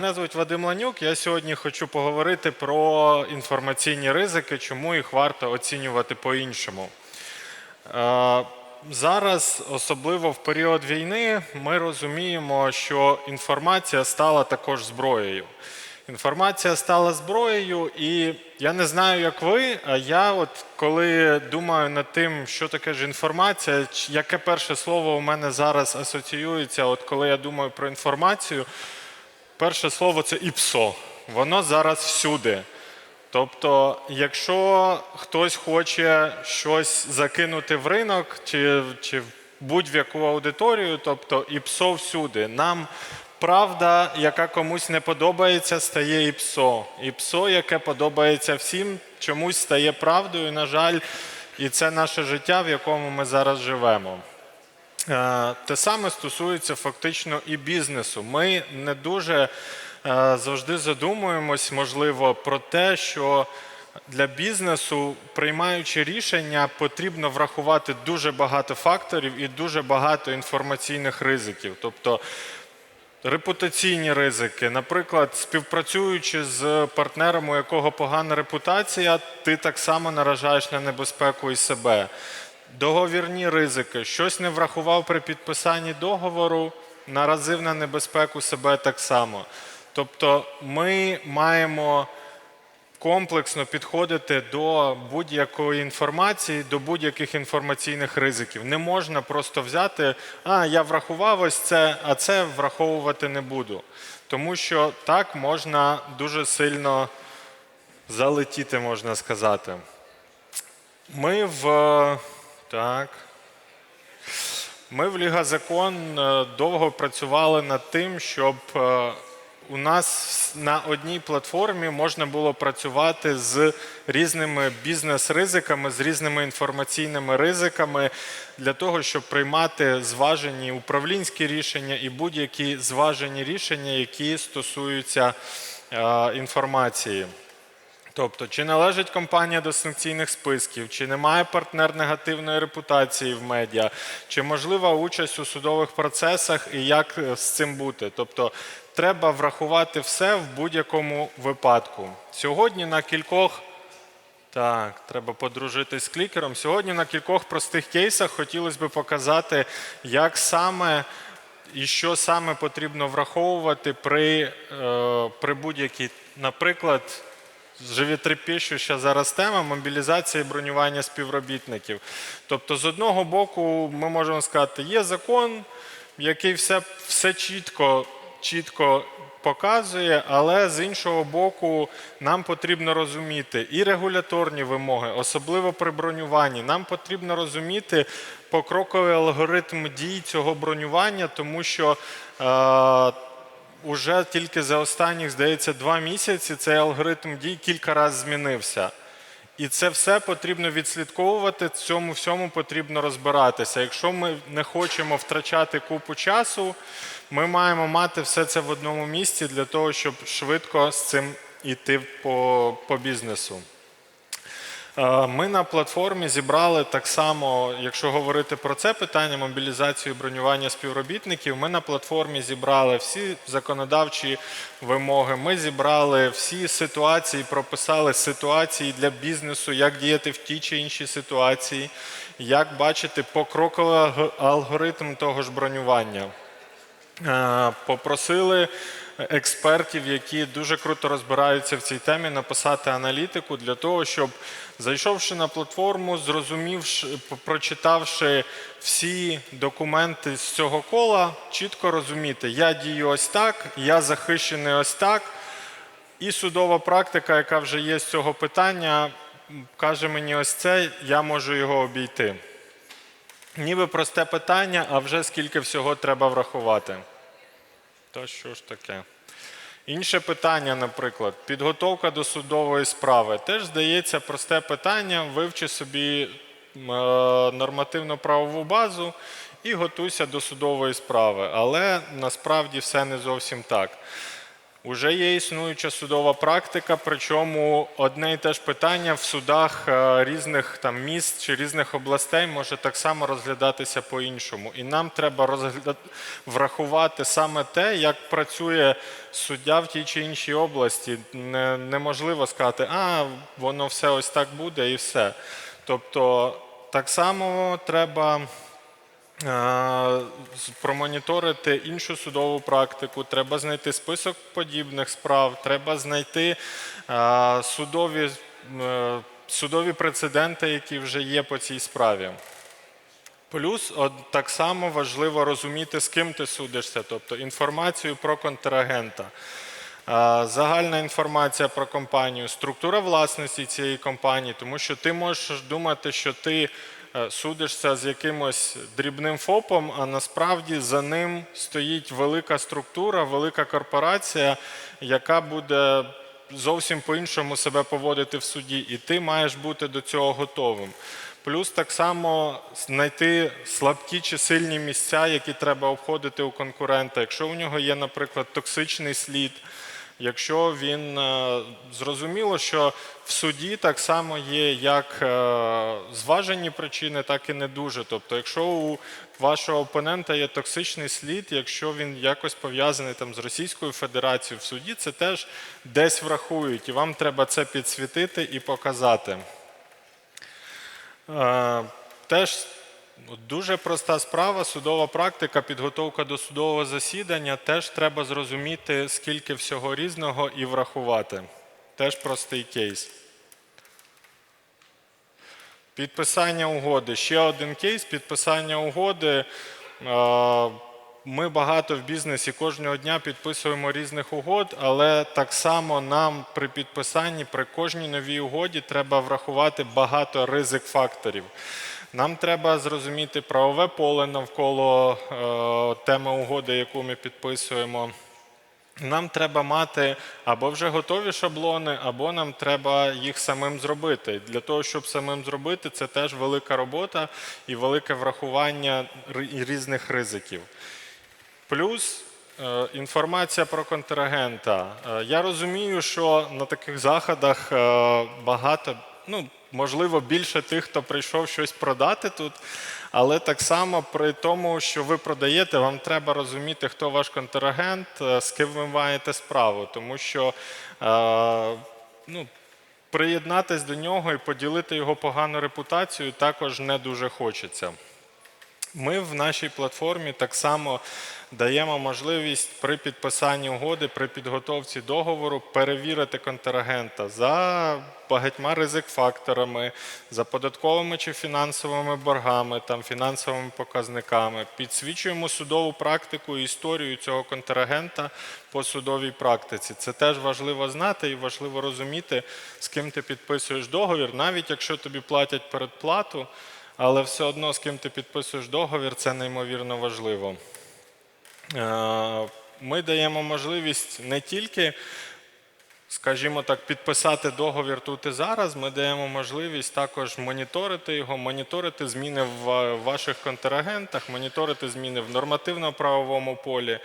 Мене звуть Вадим Ланюк. Я сьогодні хочу поговорити про інформаційні ризики, чому їх варто оцінювати по-іншому. Е, Зараз, особливо в період війни, ми розуміємо, що інформація стала також зброєю. Інформація стала зброєю, і я не знаю, як ви, а я, от коли думаю над тим, що таке ж інформація, яке перше слово у мене зараз асоціюється, от коли я думаю про інформацію, перше слово це ІПСО. Воно зараз всюди. Тобто, якщо хтось хоче щось закинути в ринок чи, чи в будь-яку аудиторію, тобто ІПСО всюди. Нам правда, яка комусь не подобається, стає ІПСО. ІПСО, яке подобається всім, чомусь стає правдою, на жаль, і це наше життя, в якому ми зараз живемо. Е, Те саме стосується фактично і бізнесу. Ми не дуже е, завжди задумуємось, можливо, про те, що для бізнесу, приймаючи рішення, потрібно врахувати дуже багато факторів і дуже багато інформаційних ризиків. Тобто репутаційні ризики. Наприклад, співпрацюючи з партнером, у якого погана репутація, ти так само наражаєш на небезпеку і себе. Договірні ризики. Щось не врахував при підписанні договору, наразив на небезпеку себе так само. Тобто ми маємо комплексно підходити до будь-якої інформації, до будь-яких інформаційних ризиків. Не можна просто взяти, а я врахував ось це, а це враховувати не буду. Тому що так можна дуже сильно залетіти, можна сказати. Ми в так. Ми в Ліга Закон е, довго працювали над тим, щоб е, у нас на одній платформі можна було працювати з різними бізнес-ризиками, з різними інформаційними ризиками для того, щоб приймати зважені управлінські рішення і будь-які зважені рішення, які стосуються е, інформації. Тобто, чи належить компанія до санкційних списків, чи немає партнер негативної репутації в медіа, чи можлива участь у судових процесах і як е, з цим бути. Тобто, треба врахувати все в будь-якому випадку. Сьогодні на кількох так, треба подружитись з клікером. Сьогодні на кількох простих кейсах хотілося б показати, як саме і що саме потрібно враховувати при, е, при будь-якій, наприклад, живітрепещуща зараз тема мобілізація і бронювання співробітників. Тобто, з одного боку, ми можемо сказати, є закон, який все, все чітко, чітко показує, але з іншого боку, нам потрібно розуміти і регуляторні вимоги, особливо при бронюванні. Нам потрібно розуміти покроковий алгоритм дій цього бронювання, тому що. Е, Уже тільки за останніх, здається, два місяці цей алгоритм дій кілька разів змінився. І це все потрібно відслідковувати, цьому всьому потрібно розбиратися. Якщо ми не хочемо втрачати купу часу, ми маємо мати все це в одному місці для того, щоб швидко з цим йти по, по бізнесу. Е, Ми на платформі зібрали так само, якщо говорити про це питання мобілізацію бронювання співробітників, ми на платформі зібрали всі законодавчі вимоги. Ми зібрали всі ситуації, прописали ситуації для бізнесу, як діяти в тій чи іншій ситуації, як бачити покроковий алгоритм того ж бронювання. Е, Попросили експертів, які дуже круто розбираються в цій темі, написати аналітику для того, щоб зайшовши на платформу, зрозумівши, прочитавши всі документи з цього кола, чітко розуміти, я дію ось так, я захищений ось так. І судова практика, яка вже є з цього питання, каже мені ось це, я можу його обійти. Ніби просте питання, а вже скільки всього треба врахувати. Та що ж таке? Інше питання, наприклад, підготовка до судової справи. Теж здається просте питання. Вивчи собі е, нормативно-правову базу і готуйся до судової справи. Але насправді все не зовсім так. Уже є існуюча судова практика, причому одне і те ж питання в судах е, різних там міст чи різних областей може так само розглядатися по-іншому. І нам треба розгля... врахувати саме те, як працює суддя в тій чи іншій області. Не, неможливо сказати, а воно все ось так буде і все. Тобто так само треба. Е, промоніторити іншу судову практику, треба знайти список подібних справ, треба знайти е, судові, е, судові прецеденти, які вже є по цій справі. Плюс от, так само важливо розуміти, з ким ти судишся, тобто інформацію про контрагента. Загальна інформація про компанію, структура власності цієї компанії, тому що ти можеш думати, що ти судишся з якимось дрібним ФОПом, а насправді за ним стоїть велика структура, велика корпорація, яка буде зовсім по-іншому себе поводити в суді, і ти маєш бути до цього готовим. Плюс так само знайти слабкі чи сильні місця, які треба обходити у конкурента. Якщо у нього є, наприклад, токсичний слід, якщо він е, зрозуміло, що в суді так само є як е, зважені причини, так і не дуже. Тобто, якщо у вашого опонента є токсичний слід, якщо він якось пов'язаний там з Російською Федерацією в суді, це теж десь врахують, і вам треба це підсвітити і показати. Е, Теж дуже проста справа, судова практика, підготовка до судового засідання. Теж треба зрозуміти, скільки всього різного і врахувати. Теж простий кейс. Підписання угоди. Ще один кейс підписання угоди. Ми багато в бізнесі кожного дня підписуємо різних угод, але так само нам при підписанні, при кожній новій угоді треба врахувати багато ризик факторів. Нам треба зрозуміти правове поле навколо е, теми угоди, яку ми підписуємо. Нам треба мати або вже готові шаблони, або нам треба їх самим зробити. Для того, щоб самим зробити, це теж велика робота і велике врахування різних ризиків. Плюс е, інформація про контрагента. Е, Я розумію, що на таких заходах багато, ну можливо, більше тих, хто прийшов щось продати тут. Але так само при тому, що ви продаєте, вам треба розуміти, хто ваш контрагент, е, з ким ви маєте справу, тому що е, ну, приєднатись до нього і поділити його погану репутацію також не дуже хочеться. Ми в нашій платформі так само даємо можливість при підписанні угоди, при підготовці договору перевірити контрагента за багатьма ризик-факторами, за податковими чи фінансовими боргами, там, фінансовими показниками. Підсвічуємо судову практику і історію цього контрагента по судовій практиці. Це теж важливо знати і важливо розуміти, з ким ти підписуєш договір, навіть якщо тобі платять передплату. Але все одно, з ким ти підписуєш договір, це неймовірно важливо. Е, Ми даємо можливість не тільки, скажімо так, підписати договір тут і зараз. Ми даємо можливість також моніторити його, моніторити зміни в ваших контрагентах, моніторити зміни в нормативно-правовому полі.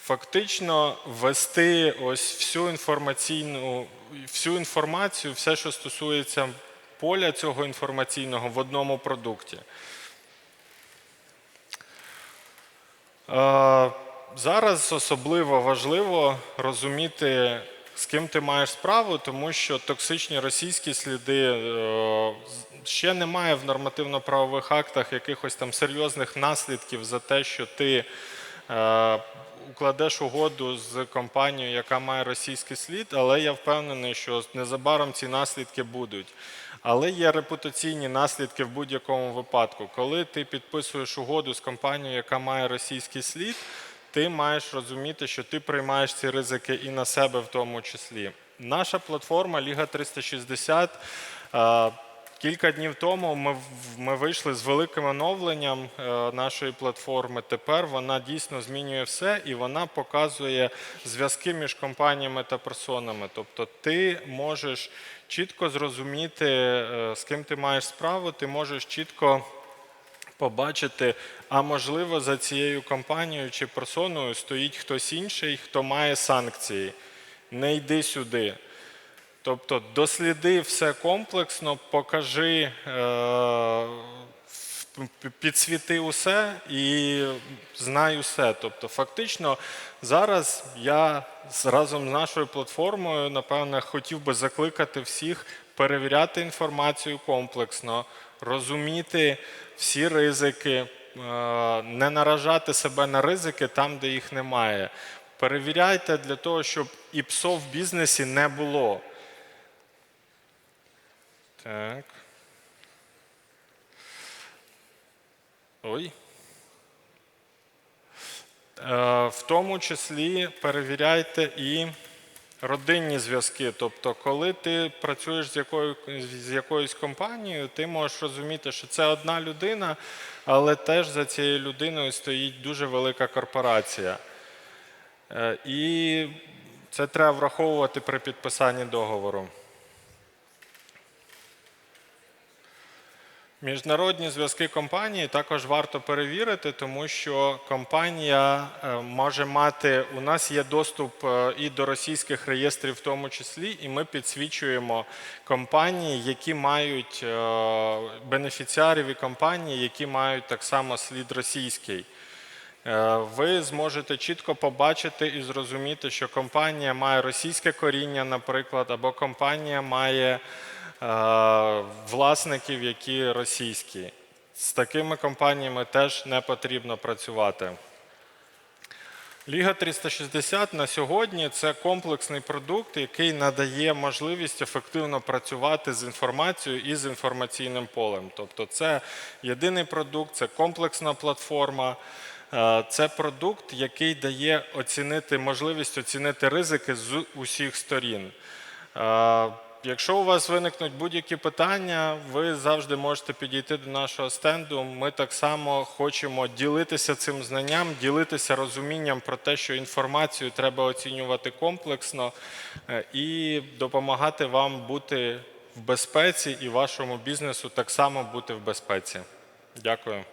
Фактично ввести ось всю інформаційну, всю інформацію, все, що стосується поля цього інформаційного в одному продукті. Зараз особливо важливо розуміти, з ким ти маєш справу, тому що токсичні російські сліди е, ще немає в нормативно-правових актах якихось там серйозних наслідків за те, що ти е, укладеш угоду з компанією, яка має російський слід, але я впевнений, що незабаром ці наслідки будуть. Але є репутаційні наслідки в будь-якому випадку. Коли ти підписуєш угоду з компанією, яка має російський слід, ти маєш розуміти, що ти приймаєш ці ризики і на себе в тому числі. Наша платформа Ліга 360. е, Кілька днів тому ми, ми вийшли з великим оновленням е, нашої платформи. Тепер вона дійсно змінює все і вона показує зв'язки між компаніями та персонами. Тобто ти можеш чітко зрозуміти, е, з ким ти маєш справу, ти можеш чітко побачити, а можливо, за цією компанією чи персоною стоїть хтось інший, хто має санкції. Не йди сюди. Тобто досліди все комплексно, покажи, е, підсвіти усе і знай усе. Тобто, фактично, зараз я разом з нашою платформою, напевне, хотів би закликати всіх перевіряти інформацію комплексно, розуміти всі ризики, е, не наражати себе на ризики там, де їх немає. Перевіряйте для того, щоб і псов в бізнесі не було. Так. Ой. Е, В тому числі перевіряйте і родинні зв'язки. Тобто, коли ти працюєш з, якою, з якоюсь компанією, ти можеш розуміти, що це одна людина, але теж за цією людиною стоїть дуже велика корпорація. Е, І це треба враховувати при підписанні договору. Міжнародні зв'язки компанії також варто перевірити, тому що компанія е, може мати. У нас є доступ е, і до російських реєстрів, в тому числі, і ми підсвічуємо компанії, які мають е, бенефіціарів і компанії, які мають так само слід російський. Ви зможете чітко побачити і зрозуміти, що компанія має російське коріння, наприклад, або компанія має власників, які російські. З такими компаніями теж не потрібно працювати. Ліга 360 на сьогодні це комплексний продукт, який надає можливість ефективно працювати з інформацією і з інформаційним полем. Тобто, це єдиний продукт, це комплексна платформа. Це продукт, який дає оцінити можливість оцінити ризики з усіх сторін. Якщо у вас виникнуть будь-які питання, ви завжди можете підійти до нашого стенду. Ми так само хочемо ділитися цим знанням, ділитися розумінням про те, що інформацію треба оцінювати комплексно е, і допомагати вам бути в безпеці і вашому бізнесу так само бути в безпеці. Дякую.